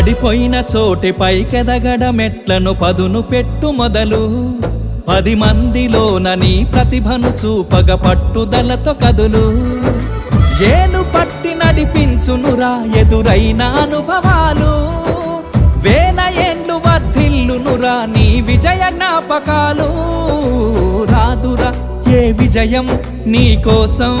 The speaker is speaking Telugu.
పడిపోయిన చోటి పైకెదగడమెట్లను పదును పెట్టు మొదలు. పది మందిలోన నీ ప్రతిభను చూపగ పట్టుదలతో కదులు. ఏను పట్టి నడిపించునురా ఎదురైన అనుభవాలు. వేల ఏండ్లు వర్ధిల్లునురా నీ విజయ జ్ఞాపకాలు. రాదురా ఏ విజయం నీ కోసం?